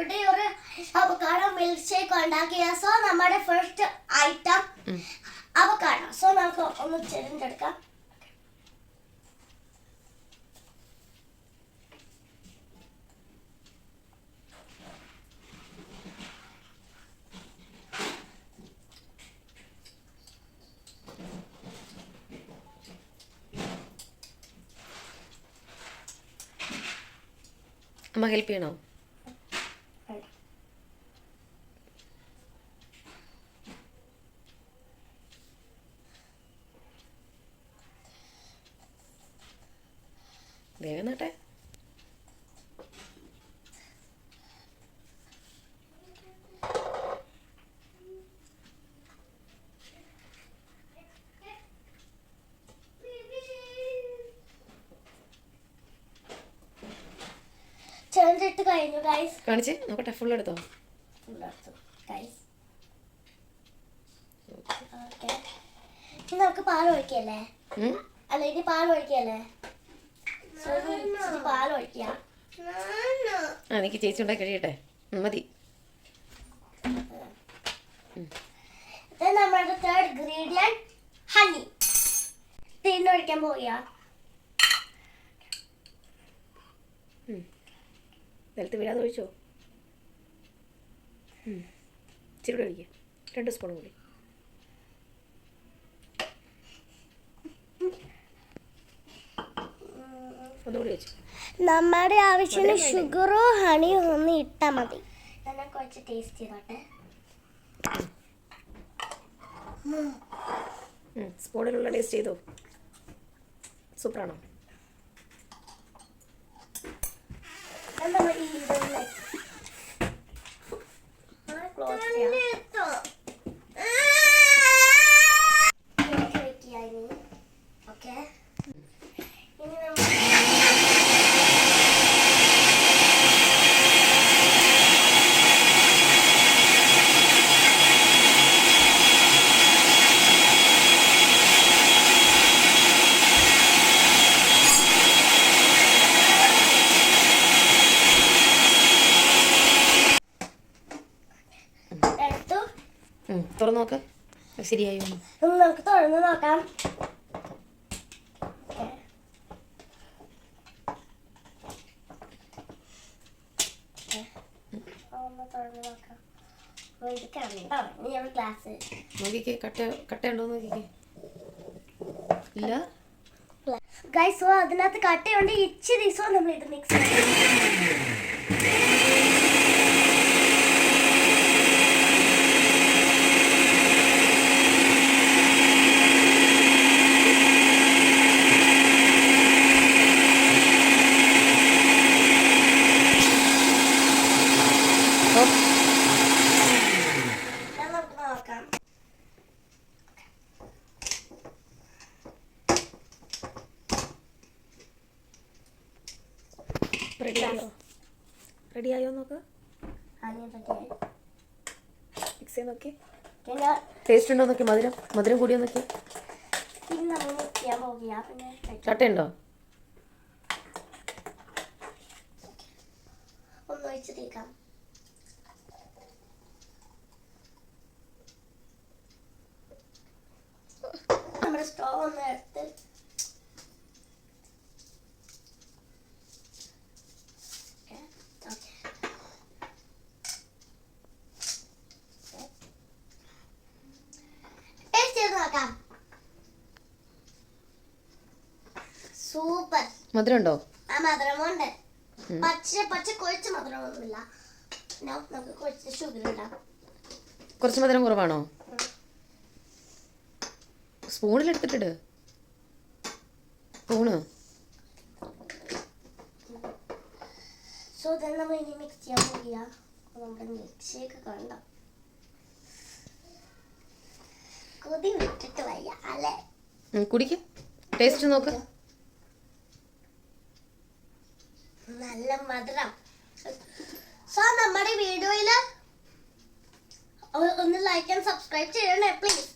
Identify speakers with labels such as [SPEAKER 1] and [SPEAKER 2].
[SPEAKER 1] ഇവിടെ ഒരു avocado milk shake ഉണ്ടാക്കിയ സോ നമ്മുടെ ഫസ്റ്റ് ഐറ്റം അവക്കാടോ സോ നമുക്ക് ഒന്ന് ചെരിഞ്ഞെടുക്കാം
[SPEAKER 2] അമ്മ ഹെൽപ്പ് ചെയ്യണോ? വേഗം നട്ടെ.
[SPEAKER 1] ചെറുതിട്ട് കഴിഞ്ഞു ഗൈസ്
[SPEAKER 2] കാണിച്ച് നോക്കട്ടെ ഫുൾ എടുത്തോ?
[SPEAKER 1] നമുക്ക് പാൽ ഒഴിക്കല്ലേ? അല്ല ഇനി പാൽ ഒഴിക്കല്ലേ സോ ഇനി ഇച്ചിരി പാൽ ഒഴിക്കാം
[SPEAKER 2] ആ എനിക്ക് ചേച്ചി ഉണ്ടാക്കി കഴിയട്ടെ. മതി.
[SPEAKER 1] നമ്മുടെ തേർഡ് ഇൻഗ്രീഡിയന്റ് ഹണി തിന്നൊഴിക്കാൻ പോവുക
[SPEAKER 2] നിലത്ത് വീഴാതെ ഒഴിച്ചോ. ഇച്ചിരി കൂടെ ഒഴിക്കുക രണ്ട് സ്പൂൺ കൂടി. ഒന്നുകൂടി വെച്ചു.
[SPEAKER 1] നമ്മുടെ ആവശ്യത്തിന് ഷുഗറോ ഹണിയോ ഒന്ന് ഇട്ടാൽ മതി. കുറച്ച് ടേസ്റ്റ് ചെയ്തോട്ടെ.
[SPEAKER 2] സ്പൂണിലുള്ള ടേസ്റ്റ് ചെയ്തോ. സൂപ്പറാണോ?
[SPEAKER 1] എന്താ മതി ഇതൊന്ന് ക്ലോസ് ചെയ്യാം ക്ലോസ് വെക്കുക ഇനി ഓക്കെ ഇനി നമ്മൾ എടുത്തു
[SPEAKER 2] ഉം, തുറന്ന് നോക്ക്. ശരിയായി
[SPEAKER 1] നമുക്ക് തുറന്ന് നോക്കാം.
[SPEAKER 2] നോക്കിക്കേ കട്ട കട്ടയുണ്ടോ നോക്കിക്കേ. ഇല്ല.
[SPEAKER 1] ഗൈസ് അതിനകത്ത് കട്ടയുണ്ട്. ഇച്ചിരി സോ നമ്മൾ ഇത് മിക്സ്
[SPEAKER 2] ഓ,
[SPEAKER 1] നമുക്ക് നോക്കാം
[SPEAKER 2] റെഡിയായോ? റെഡിയായോ നോക്ക്? മിക്സ് ചെയ്ത് നോക്കി. ടേസ്റ്റ് ഉണ്ടോ നോക്കി? മധുരം മധുരം കൂടിയോ നോക്കി?
[SPEAKER 1] ചട്ടയുണ്ടോ നമ്മൾ മിക്സ് പിന്നെ
[SPEAKER 2] കട്ടയുണ്ടോ
[SPEAKER 1] ഒന്ന് ഒഴിച്ചിട്ടേക്കാം നമ്മുടെ സ്റ്റോവ് ഒന്ന് എടുത്ത് Okay, okay. Okay. Taste ചെയ്ത് നോക്കാം സൂപ്പർ
[SPEAKER 2] മധുരം ഉണ്ടോ
[SPEAKER 1] ആ മധുരമുണ്ട്. പച്ച പച്ച കൊഴിച്ച മധുരമൊന്നുമില്ല. നമുക്ക് കുറച്ച് ഷുഗർ ഇടാം.
[SPEAKER 2] കുറച്ച് മധുരം കുറവാണോ? സ്പൂണിൽ എടുത്തിട്ടിട്. സ്പൂണ്
[SPEAKER 1] സോ നമ്മൾ ഇനി മിക്സ് ചെയ്യാൻ പോകുക നമ്മുടെ മിൽക്ക് ഷേക്ക് കണ്ട. കൊതി വിട്ടിട്ട് വയ്യ അല്ലേ?
[SPEAKER 2] ഉം, കുടിക്ക്. ടേസ്റ്റ് നോക്ക്.
[SPEAKER 1] നല്ല മധുരം. സോ നമ്മുടെ വീഡിയോയിൽ ഒന്ന് ലൈക്ക് ആൻഡ് സബ്സ്ക്രൈബ് ചെയ്യണേ പ്ലീസ്